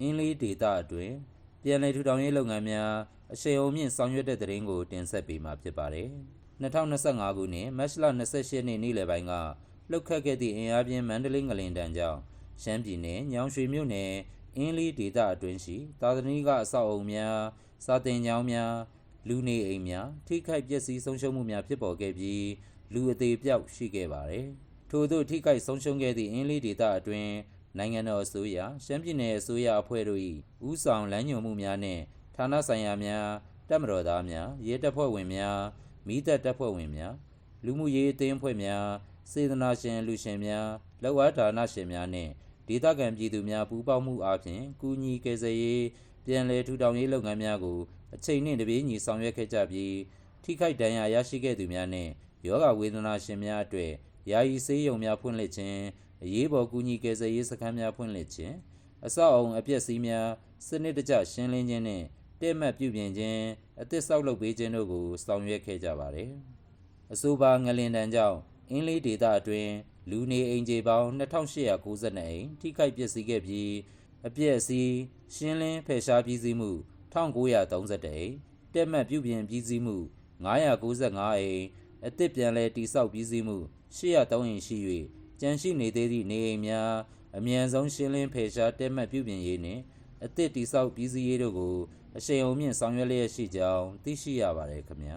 အင်းလေးဒေတာအတွင်းပြည်내ထူထောင်ရေးလုပ်ငန်းများအရှိန်အဟုန်မြင့်ဆောင်ရွက်တဲ့သတင်းကိုတင်ဆက်ပေးမှာဖြစ်ပါတယ်။2025ခုနှစ်မတ်လ28ရက်နေ့နေ့လယ်ပိုင်းကလှုပ်ခတ်ခဲ့သည့်အင်အားပြင်းမန္တလေးငလင်တန်းကြောင့်ရှမ်းပြည်နယ်ညောင်ရွှေမြို့နယ်အင်းလေးဒေတာအတွင်းရှိသာသနိကအဆောက်အုံများစာတင်ကျောင်းများလူနေအိမ်များထိခိုက်ပျက်စီးဆုံးရှုံးမှုများဖြစ်ပေါ်ခဲ့ပြီးလူအသေးပြောက်ရှိခဲ့ပါတယ်။ထို့သောထိခိုက်ဆုံးရှုံးခဲ့သည့်အင်းလေးဒေတာအတွင်း နိုင်ငံတော်အစိုးရရှမ်းပြည်နယ်အစိုးရအဖွဲ့တို့၏ဦးဆောင်လမ်းညွှန်မှုများနှင့်ဌာနဆိုင်ရာများတပ်မတော်သားများရဲတပ်ဖွဲ့ဝင်များမိသက်တပ်ဖွဲ့ဝင်များလူမှုရေးအသင်းအဖွဲ့များစေတနာရှင်လူရှင်များလောက်အားဌာနရှင်များနှင့်ဒေသခံပြည်သူများပူးပေါင်းမှုအားဖြင့်ကူညီကယ်ဆယ်ရေးပြန်လည်ထူထောင်ရေးလုပ်ငန်းများကိုအချိန်နှင့်တပြေးညီဆောင်ရွက်ခဲ့ကြပြီးထိခိုက်ဒဏ်ရာရရှိခဲ့သူများနှင့်ယောဂဝေဒနာရှင်များအတွက်ယာယီဆေးရုံများဖွင့်လှစ်ခြင်း အရေးပေါ်ကူညီကယ်ဆယ်ရေးစခန်းများဖွင့်လှစ်ခြင်းအဆောက်အအုံအပျက်စီးများစနစ်တကျရှင်းလင်းခြင်းနှင့်တဲ့မှတ်ပြုပြင်ခြင်းအသစ်ဆောက်လုပ်ပေးခြင်းတို့ကိုဆောင်ရွက်ခဲ့ကြပါသည်အဆိုပါငလင်တန်းကြောင့်အင်းလေးဒေသအတွင်းလူနေအိမ်ခြေပေါင်း2892အိမ်ထိခိုက်ပျက်စီးခဲ့ပြီးအပျက်အစီးရှင်းလင်းဖယ်ရှားပြီးစီးမှု1931အိမ်တက်မှတ်ပြုပြင်ပြီးစီးမှု995အိမ်အသစ်ပြန်လည်တိစောက်ပြီးစီးမှု803အိမ်ရှိ၍ ကြန့်ရှိနေသေးသည့်နေအိမ်များအမြန်ဆုံးရှင်းလင်းဖယ်ရှားတက်မှတ်ပြုပြင်ရေးနှင့်အသစ်တိစောက်ပြီးစီးရေးတို့ကိုအရှိန်အဟုန်မြင့်ဆောင်ရွက်လျက်ရှိကြောင်းသိရှိရပါတယ်ခင်ဗျာ